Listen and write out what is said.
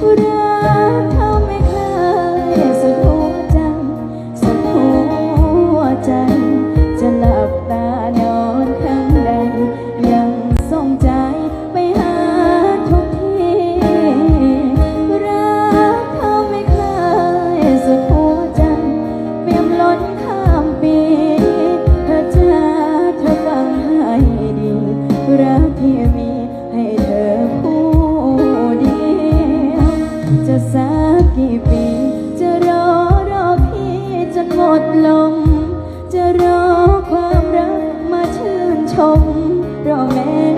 รั มรอแม่